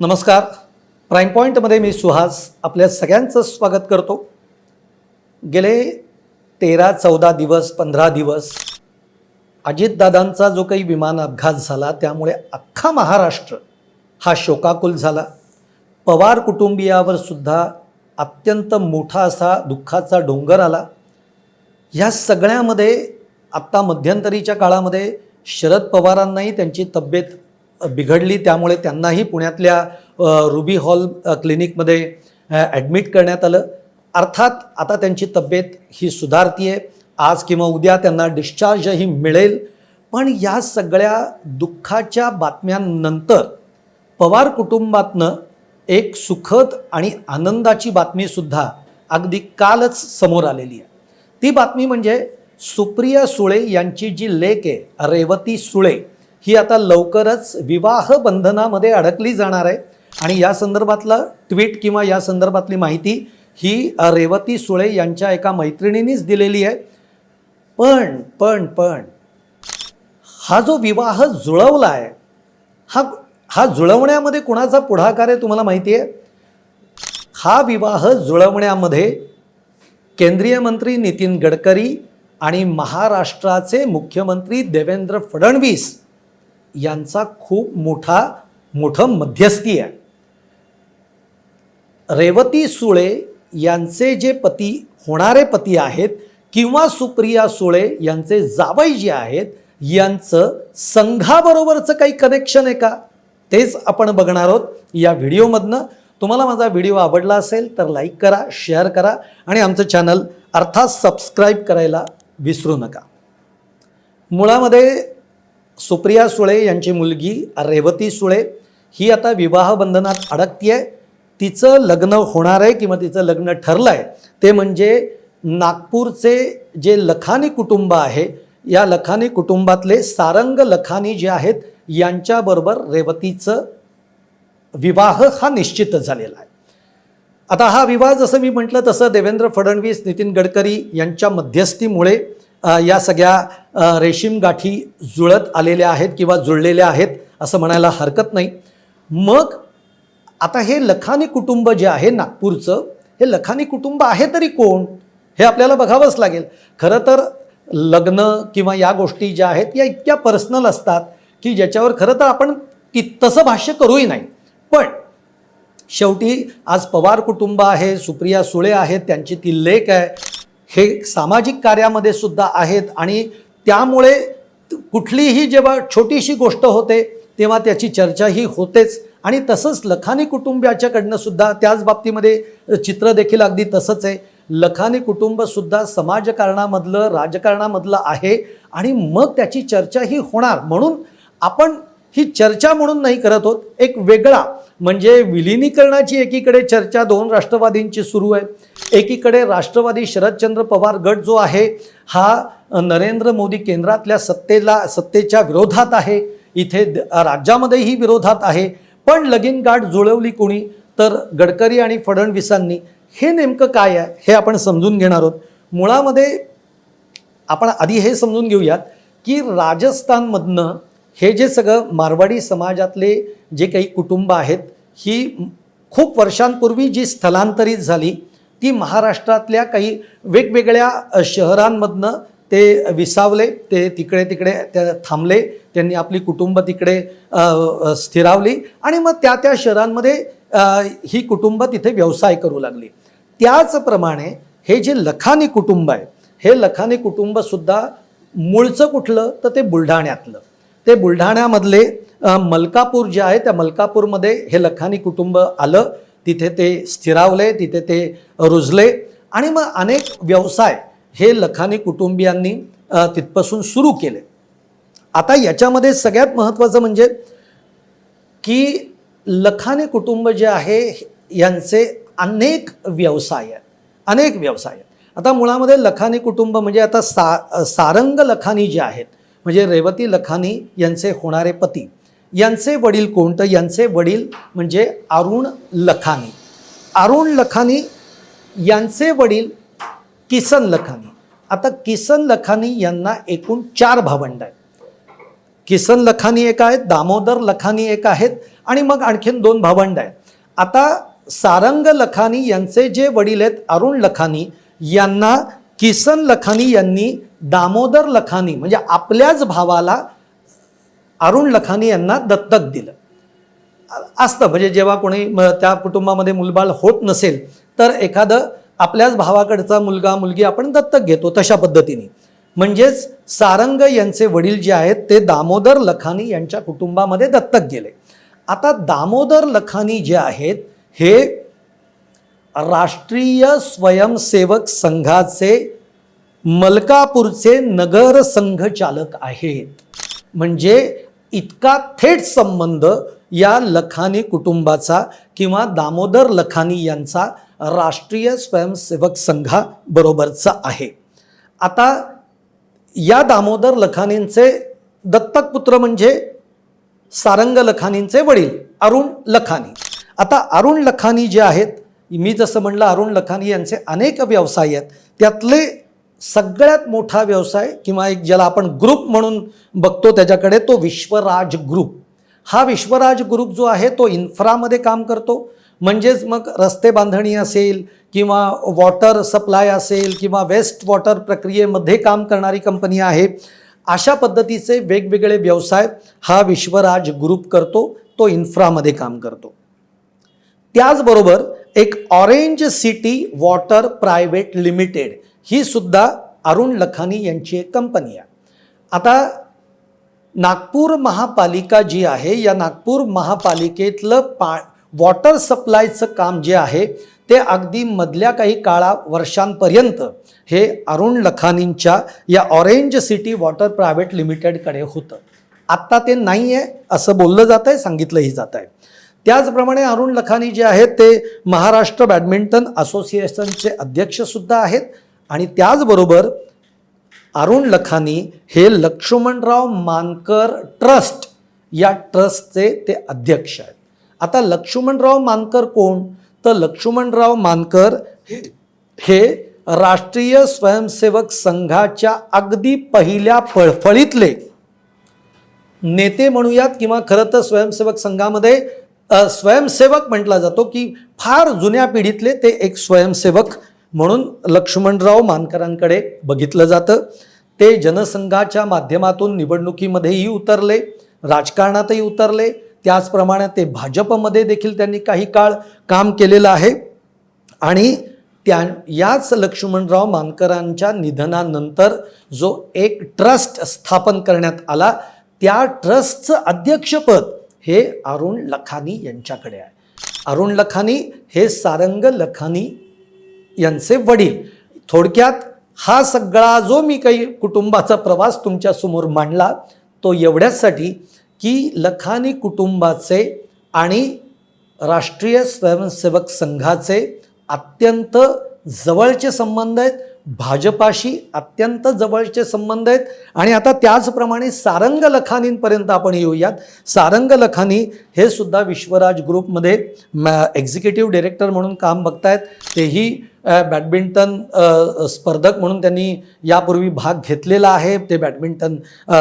नमस्कार. प्राईम पॉईंटमध्ये मी सुहास आपल्या सगळ्यांचं स्वागत करतो. गेले तेरा चौदा दिवस पंधरा दिवस अजितदादांचा जो काही विमान अपघात झाला त्यामुळे अख्खा महाराष्ट्र हा शोकाकुल झाला. पवार कुटुंबियावर सुद्धा अत्यंत मोठा असा दुःखाचा डोंगर आला. ह्या सगळ्यामध्ये आत्ता मध्यंतरीच्या काळामध्ये शरद पवारांनाही त्यांची तब्येत बिघडली त्यामुळे त्यांनाही पुण्यातल्या रुबी हॉल क्लिनिकमध्ये ॲडमिट करण्यात आलं. अर्थात आता त्यांची तब्येत ही सुधारतीये. आज किंवा उद्या त्यांना डिस्चार्जही मिळेल. पण या सगळ्या दुःखाच्या बातम्यांनंतर पवार कुटुंबातनं एक सुखद आणि आनंदाची बातमीसुद्धा अगदी कालच समोर आलेली आहे. ती बातमी म्हणजे सुप्रिया सुळे यांची जी लेक आहे रेवती सुळे ही आता लवकरच विवाह बंधनामध्ये अडकली जाणार आहे. आणि या संदर्भातलं ट्विट किंवा या संदर्भातली माहिती ही रेवती सुळे यांच्या एका मैत्रिणीनीच दिलेली आहे. पण पण पण हा जो विवाह जुळवला आहे हा हा जुळवण्यामध्ये कुणाचा पुढाकार आहे तुम्हाला माहिती आहे? हा विवाह जुळवण्यामध्ये केंद्रीय मंत्री नितीन गडकरी आणि महाराष्ट्राचे मुख्यमंत्री देवेंद्र फडणवीस यांचा खूप मोठा मोठं मध्यस्थी आहे. रेवती सुळे यांचे जे पती होणारे पती आहेत किंवा सुप्रिया सुळे यांचे जावई जे आहेत यांचं संघाबरोबरचं काही कनेक्शन आहे का? तेच आपण बघणार आहोत या व्हिडिओमधनं. तुम्हाला माझा व्हिडिओ आवडला असेल तर लाईक करा शेअर करा आणि आमचं चॅनल अर्थात सबस्क्राईब करायला विसरू नका. मुळामध्ये सुप्रिया सुळे यांची मुलगी रेवती सुळे ही आता विवाह बंधनात अडकती आहे तिचं लग्न होणार आहे किंवा तिचं लग्न ठरलं आहे ते म्हणजे नागपूरचे जे लखानी कुटुंब आहे या लखानी कुटुंबातले सारंग लखानी जे आहेत यांच्याबरोबर रेवतीचं विवाह हा निश्चितच झालेला आहे. आता हा विवाह जसं मी म्हटलं तसं देवेंद्र फडणवीस नितीन गडकरी यांच्या मध्यस्थीमुळे या सगळ्या रेशीम गाठी जुळत आलेल्या आहेत किंवा जुळलेल्या आहेत असं म्हणायला हरकत नाही. मग आता हे लखानी कुटुंब जे आहे नागपूरचं हे लखानी कुटुंब आहे तरी कोण? हे आपल्याला बघावंच लागेल. खरं तर लग्न किंवा या गोष्टी ज्या आहेत या इतक्या पर्सनल असतात की ज्याच्यावर खरं तर आपण ती तसं भाष्य करूही नाही. पण शेवटी आज पवार कुटुंब आहे सुप्रिया सुळे आहेत त्यांची ती लेख आहे. हे सामाजिक कार्यामध्ये सुद्धा आहेत आणि त्यामुळे कुठलीही जेव्हा छोटीशी गोष्ट होते तेव्हा त्याची चर्चाही होतेच. आणि तसंच लखानी कुटुंबाच्याकडनं सुद्धा त्याच बाबतीमध्ये चित्र देखील अगदी तसंच आहे. लखानी कुटुंबसुद्धा समाजकारणामधलं राजकारणामधलं आहे आणि मग त्याची चर्चाही होणार. म्हणून आपण ही चर्चा म्हणून नाही करत होत एक वेगळा म्हणजे विलिनीकरणाची एकीकडे चर्चा दोन राष्ट्रवादींची सुरू आहे. एकीकडे राष्ट्रवादी शरदचंद्र पवार गट जो आहे हा नरेंद्र मोदी केंद्रातल्या सत्तेला सत्तेच्या विरोधात आहे. इथे द- राज्यामध्येही विरोधात आहे. पण लगीन गाठ जुळवली कोणी? तर गडकरी आणि फडणवीसांनी. हे नेमकं काय आहे हे आपण समजून घेणार आहोत. मुळामध्ये आपण आधी हे समजून घेऊयात की राजस्थानमधनं हे जे सगळं मारवाडी समाजातले जे काही कुटुंब आहेत ही खूप वर्षांपूर्वी जी स्थलांतरित झाली ती महाराष्ट्रातल्या काही वेगवेगळ्या शहरांमधनं ते विसावले ते तिकडे तिकडे त्या थांबले त्यांनी आपली कुटुंब तिकडे स्थिरावली आणि मग त्या त्या शहरांमध्ये ही कुटुंब तिथे व्यवसाय करू लागली. त्याचप्रमाणे हे जे लखानी कुटुंब आहे हे लखानी कुटुंबसुद्धा मूळचं कुठलं तर ते बुलढाण्यातलं. ते बुलढाण्यामधले मलकापूर जे आहे त्या मलकापूरमध्ये हे लखानी कुटुंब आलं. तिथे ते स्थिरावले तिथे ते रुजले. आणि मग अनेक व्यवसाय हे लखानी कुटुंबियांनी तिथपासून सुरू केले. आता याच्यामध्ये सगळ्यात महत्त्वाचं म्हणजे की लखानी कुटुंब जे आहे यांचे अनेक व्यवसाय आहेत. अनेक व्यवसाय आहेत. आता मुळामध्ये लखानी कुटुंब म्हणजे आता सा सारंग लखानी जे आहेत म्हणजे रेवती लखानी यांचे होणारे पती. यांचे वडील कोण तर यांचे वडील म्हणजे अरुण लखानी. अरुण लखानी यांचे वडील किसन लखानी. आता किसन लखानी यांना एकूण चार भावंड आहेत. किसन लखानी एक आहेत दामोदर लखानी एक आहेत आणि मग आणखीन दोन भावंड आहेत. आता सारंग लखानी यांचे जे वडील आहेत अरुण लखानी यांना किसन लखानी यांनी दामोदर लखानी म्हणजे आपल्याच भावाला अरुण लखानी यांना दत्तक दिलं. असतं म्हणजे जेव्हा कोणी म- त्या कुटुंबामध्ये मुलबाळ होत नसेल तर एखादं आपल्याच भावाकडचा मुलगा मुलगी आपण दत्तक घेतो तशा पद्धतीने. म्हणजेच सारंग यांचे वडील जे आहेत ते दामोदर लखानी यांच्या कुटुंबामध्ये दत्तक गेले. आता दामोदर लखानी जे आहेत हे राष्ट्रीय स्वयंसेवक संघाचे मलकापूरचे नगर संघचालक आहेत. म्हणजे इतका थेट संबंध या लखानी कुटुंबाचा किंवा दामोदर लखानी यांचा राष्ट्रीय स्वयंसेवक संघाबरोबरचा आहे. आता या दामोदर लखानींचे दत्तक पुत्र म्हणजे सारंग लखानींचे वडील अरुण लखानी. आता अरुण लखानी जे आहेत मी जसं म्हणलं अरुण लखानी यांचे अनेक व्यवसाय आहेत. त्यातले सगळ्यात मोठा व्यवसाय किंवा एक ज्याला आपण ग्रुप म्हणून बघतो त्याच्याकडे तो विश्वराज ग्रुप. हा विश्वराज ग्रुप जो आहे तो इन्फ्रामध्ये काम करतो. म्हणजेच मग रस्ते बांधणी असेल किंवा वॉटर सप्लाय असेल किंवा वेस्ट वॉटर प्रक्रियेमध्ये काम करणारी कंपनी आहे अशा पद्धतीचे वेगवेगळे व्यवसाय हा विश्वराज ग्रुप करतो तो इन्फ्रामध्ये काम करतो. त्याचबरोबर एक orange city water private limited ही सुद्धा अरुण लखानी यांची एक कंपनी आहे. आता नागपूर महापालिका जी आहे या नागपूर महापालिकेतलं पा वॉटर सप्लायचं काम जे आहे ते अगदी मधल्या काही काळा वर्षांपर्यंत हे अरुण लखानींच्या या ऑरेंज सिटी वॉटर प्रायव्हेट लिमिटेडकडे होतं. आत्ता ते नाही आहे असं बोललं जात आहे सांगितलंही जात आहे त्याचप्रमाणे अरुण लखानी जे आहेत ते महाराष्ट्र बॅडमिंटन असोसिएशनचे अध्यक्षसुद्धा आहेत. आणि त्याचबरोबर अरुण लखानी हे लक्ष्मणराव मानकर ट्रस्ट या ट्रस्टचे ते अध्यक्ष आहेत. आता लक्ष्मणराव मानकर कोण? तर लक्ष्मणराव मानकर हे- हे राष्ट्रीय स्वयंसेवक संघाच्या अगदी पहिल्या फळफळीतले नेते म्हणूयात किंवा खरं तर स्वयंसेवक संघामध्ये स्वयंसेवक म्हटला जातो की फार जुन्या पिढीतले ते एक स्वयंसेवक म्हणून लक्ष्मणराव मानकरांकडे बघितलं जातं. ते जनसंघाच्या माध्यमातून निवडणुकीमध्येही उतरले राजकारणातही उतरले. त्याचप्रमाणे ते भाजपमध्ये देखील त्यांनी काही काळ काम केलेलं आहे. आणि त्या याच लक्ष्मणराव मानकरांच्या निधनानंतर जो एक ट्रस्ट स्थापन करण्यात आला त्या ट्रस्टचं अध्यक्षपद हे अरुण लखानी यांच्याकडे आहे. अरुण लखानी हे सारंग लखानी यांचे वडील. थोडक्यात हा सगळा जो मी काही कुटुंबाचा प्रवास तुमच्यासमोर मांडला तो एवढ्याचसाठी की लखानी कुटुंबाचे आणि राष्ट्रीय स्वयंसेवक संघाचे अत्यंत जवळचे संबंध आहेत. भाजपाशी अत्यंत जवळचे संबंध आहेत. आणि आता त्याचप्रमाणे सारंग लखानींपर्यंत आपण येऊयात. सारंग लखानी हे सुद्धा विश्वराज ग्रुपमध्ये एक्झिक्युटिव्ह डिरेक्टर म्हणून काम बघतायत. तेही बॅडमिंटन स्पर्धक म्हणून त्यांनी यापूर्वी भाग घेतलेला आहे. ते बॅडमिंटन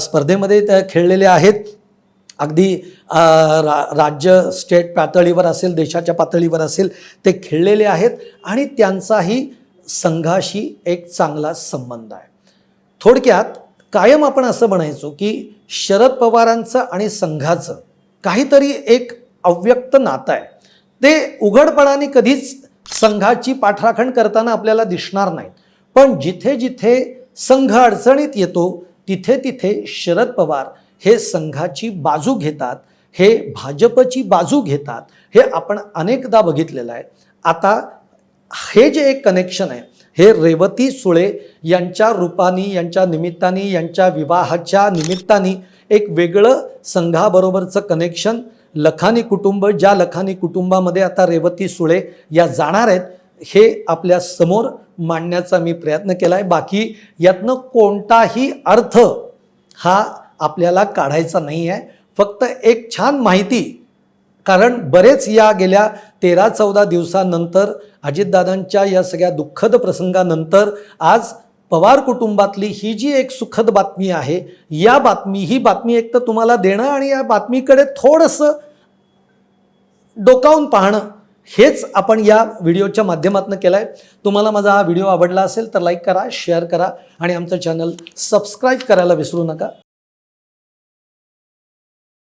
स्पर्धेमध्ये खेळलेले आहेत. अगदी रा राज्य स्टेट पातळीवर असेल देशाच्या पातळीवर असेल ते खेळलेले आहेत. आणि त्यांचाही संघाशी एक चांगला संबंध आहे. थोडक्यात कायम आपण असं म्हणायचो की शरद पवारांचं आणि संघाचं काहीतरी एक अव्यक्त नातं आहे. ते उघडपणाने कधीच संघाची पाठराखण करताना आपल्याला दिसणार नाहीत. पण जिथे जिथे संघ अडचणीत येतो तिथे तिथे शरद पवार हे संघाची बाजू घेतात हे भाजपची बाजू घेतात हे आपण अनेकदा बघितलेलं आहे. आता हे जे एक कनेक्शन आहे हे रेवती सुळे यांच्या रूपानी यांच्या निमित्ताने यांच्या विवाहाच्या निमित्ताने एक वेगळं संघाबरोबरचं कनेक्शन लखानी कुटुंब ज्या लखानी कुटुंबामध्ये आता रेवती सुळे या जाणार आहेत हे आपल्यासमोर मांडण्याचा मी प्रयत्न केला आहे बाकी यातनं कोणताही अर्थ हा आपल्याला काढायचा नाही आहे फक्त एक छान माहिती कारण बरेच या गेल्या तेरा चौदा दिवसानंतर अजितदादांच्या या सगळ्या दुःखद प्रसंगानंतर आज पवार कुटुंबातली ही जी एक सुखद बातमी आहे या बातमी ही बातमी एक तर तुम्हाला देणं आणि या बातमीकडे थोडंसं डोकावून पाहणं हेच आपण या व्हिडिओच्या माध्यमातून केलं आहे तुम्हाला माझा हा व्हिडिओ आवडला असेल तर लाईक करा शेअर करा आणि आमचं चॅनल सबस्क्राईब करायला विसरू नका.